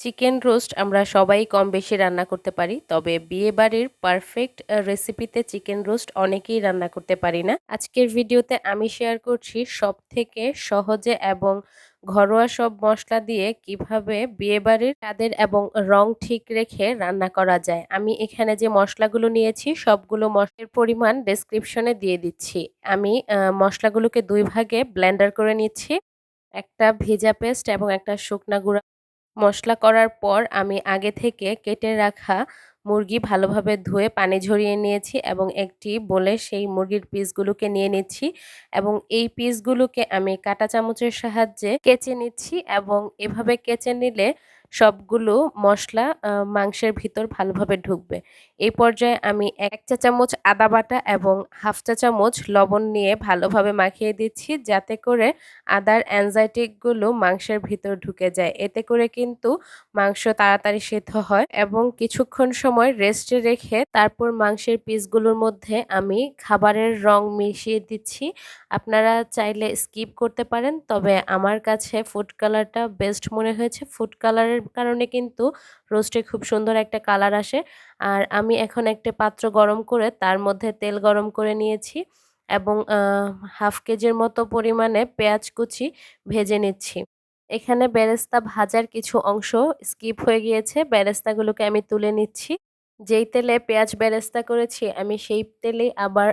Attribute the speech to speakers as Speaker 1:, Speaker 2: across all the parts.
Speaker 1: Chicken roast আমরা সবাই কম বেশি রান্না করতে পারি, তবে বিয়েবাড়ির পারফেক্ট রেসিপিতে চিকেন রোস্ট অনেকেই রান্না করতে পারি না। আজকের ভিডিওতে আমি শেয়ার করছি সব থেকে সহজে এবং ঘরোয়া সব মশলা দিয়ে কীভাবে বিয়েবাড়ির স্বাদের এবং রং ঠিক রেখে রান্না করা যায়। আমি এখানে যে মশলাগুলো নিয়েছি, সবগুলো মশলার পরিমাণ ডেসক্রিপশনে দিয়ে দিচ্ছি। আমি মশলাগুলোকে দুই ভাগে ব্লেন্ডার করে নিচ্ছি। একটা ভেজা পেস্ট এবং একটা শুকনা গুঁড়া মশলা করার পর আমি আগে থেকে কেটে রাখা মুরগি ভালোভাবে ধুয়ে পানি ঝরিয়ে নিয়েছি এবং একটি বলে সেই মুরগির পিসগুলোকে নিয়ে নিচ্ছি এবং এই পিসগুলোকে আমি কাটা চামচের সাহায্যে কেচে নিচ্ছি এবং এভাবে কেচে নিলে সবগুলো মশলা মাংসের ভিতর ভালোভাবে ঢুকবে। এই পর্যায়ে আমি এক চা চামচ আদা বাটা এবং হাফ চা চামচ লবণ নিয়ে ভালোভাবে মাখিয়ে দিচ্ছি যাতে করে আদার অ্যানজাইটিকগুলো মাংসের ভিতর ঢুকে যায়। এতে করে কিন্তু মাংস তাড়াতাড়ি সেদ্ধ হয় এবং কিছুক্ষণ সময় রেস্টে রেখে তারপর মাংসের পিসগুলোর মধ্যে আমি খাবারের রং মিশিয়ে দিচ্ছি। আপনারা চাইলে স্কিপ করতে পারেন, তবে আমার কাছে ফুড কালারটা বেস্ট মনে হয়েছে। ফুড কালারের কারণে কিন্তু রোস্টে খুব সুন্দর একটা কালার আসে। আর আমি এখন একটা পাত্র গরম করে তার মধ্যে তেল গরম করে নিয়েছি এবং হাফ কেজির মতো পরিমাণে পেঁয়াজ কুচি ভেজে নিচ্ছি। এখানে বেরেস্তা ভাজার কিছু অংশ স্কিপ হয়ে গিয়েছে। বেরেস্তাগুলোকে আমি তুলে নিচ্ছি। যেই তেলে পেঁয়াজ বেরেস্তা করেছি, আমি সেই তেলে আবার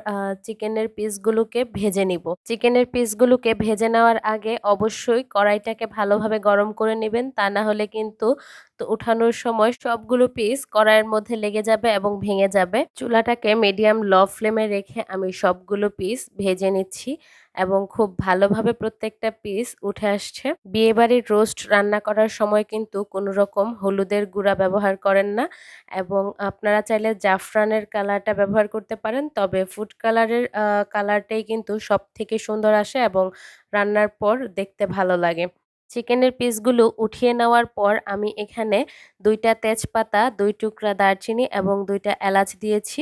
Speaker 1: চিকেনের পিসগুলোকে ভেজে নিব। চিকেনের পিসগুলোকে ভেজে নেওয়ার আগে অবশ্যই কড়াইটাকে ভালোভাবে গরম করে নেবেন। তা না হলে কিন্তু তো উঠানোর সময় সবগুলো পিস কড়াইয়ের মধ্যে লেগে যাবে এবং ভেঙে যাবে। চুলাটাকে মিডিয়াম ল ফ্লেমে রেখে আমি সবগুলো পিস ভেজে নিচ্ছি এবং খুব ভালোভাবে প্রত্যেকটা পিস উঠে আসছে। বিয়েবাড়ির রোস্ট রান্না করার সময় কিন্তু কোনো রকম হলুদের গুঁড়া ব্যবহার করেন না এবং আপনারা চাইলে জাফরানের কালারটা ব্যবহার করতে পারেন, তবে ফুড কালারের কালারটাই কিন্তু সব থেকে সুন্দর আসে এবং রান্নার পর দেখতে ভালো লাগে। চিকেনের পিসগুলো উঠিয়ে নেওয়ার পর আমি এখানে দুইটা তেজপাতা, দুই টুকরা দারচিনি এবং দুইটা এলাচ দিয়েছি।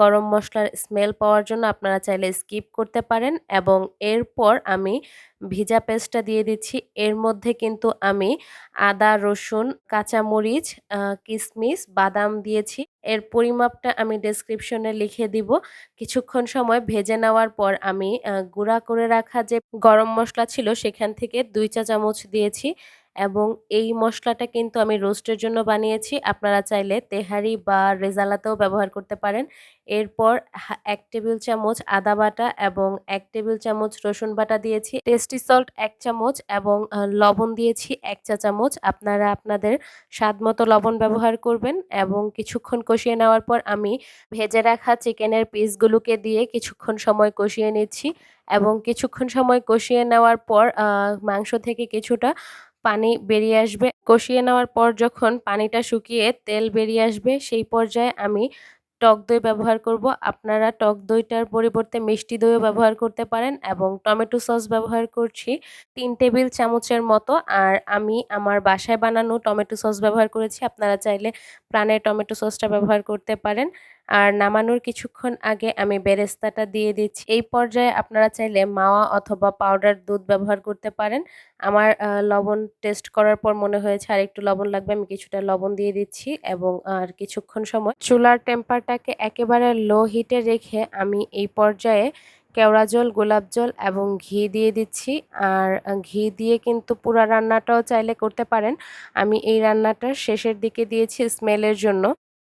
Speaker 1: গরম মশলার স্মেল পাওয়ার জন্য আপনারা চাইলে স্কিপ করতে পারেন এবং এরপর আমি ভিজা পেস্টটা দিয়ে দিচ্ছি। এর মধ্যে কিন্তু আমি আদা, রসুন, কাঁচামরিচ কিশমিশ বাদাম দিয়েছি। এর পরিমাপটা আমি ডেসক্রিপশনে লিখে দিব। কিছুক্ষণ সময় ভেজে নেওয়ার পর আমি গুঁড়া করে রাখা যে গরম মশলা ছিল সেখান থেকে দুই চা চামচ দিয়েছি। এবং এই মশলাটা কিন্তু আমি রোস্টের জন্য বানিয়েছি। আপনারা চাইলে তেহারি বা রেজালাতেও ব্যবহার করতে পারেন। এরপর এক টেবিল চামচ আদা বাটা এবং এক টেবিল চামচ রসুন বাটা দিয়েছি। টেস্টি সল্ট এক চামচ এবং লবণ দিয়েছি এক চা চামচ। আপনারা আপনাদের স্বাদ মতো লবণ ব্যবহার করবেন এবং কিছুক্ষণ কষিয়ে নেওয়ার পর আমি ভেজে রাখা চিকেনের পিসগুলোকে দিয়ে কিছুক্ষণ সময় কষিয়ে নিচ্ছি এবং কিছুক্ষণ সময় কষিয়ে নেওয়ার পর মাংস থেকে কিছুটা পানি বেরিয়ে আসবে। কষিয়ে নেওয়ার পর যখন পানিটা শুকিয়ে তেল বেরিয়ে আসবে, সেই পর্যায়ে আমি টক দই ব্যবহার করব। আপনারা টক দইটার পরিবর্তে মিষ্টি দইও ব্যবহার করতে পারেন এবং টমেটো সস ব্যবহার করছি তিন টেবিল চামচের মতো। আর আমি আমার বাসায় বানানো টমেটো সস ব্যবহার করেছি। আপনারা চাইলে প্রাণের টমেটো সসটা ব্যবহার করতে পারেন। আর নামানোর কিছুক্ষণ আগে আমি বেরেস্তাটা দিয়ে দিচ্ছি। এই পর্যায়ে আপনারা চাইলে মাওয়া অথবা পাউডার দুধ ব্যবহার করতে পারেন। আমার লবণ টেস্ট করার পর মনে হয়েছে আর একটু লবণ লাগবে। আমি কিছুটা লবণ দিয়ে দিচ্ছি এবং, আর কিছুক্ষণ সময়। চুলার টেম্পারটাকে একেবারে লো হিটে রেখে আমি এই পর্যায়ে কেওড়া জল, গোলাপ জল এবং ঘি দিয়ে দিচ্ছি। আর ঘি দিয়ে কিন্তু পুরা রান্নাটাও চাইলে করতে পারেন। আমি এই রান্নাটা শেষের দিকে দিয়েছি স্মেলের জন্য।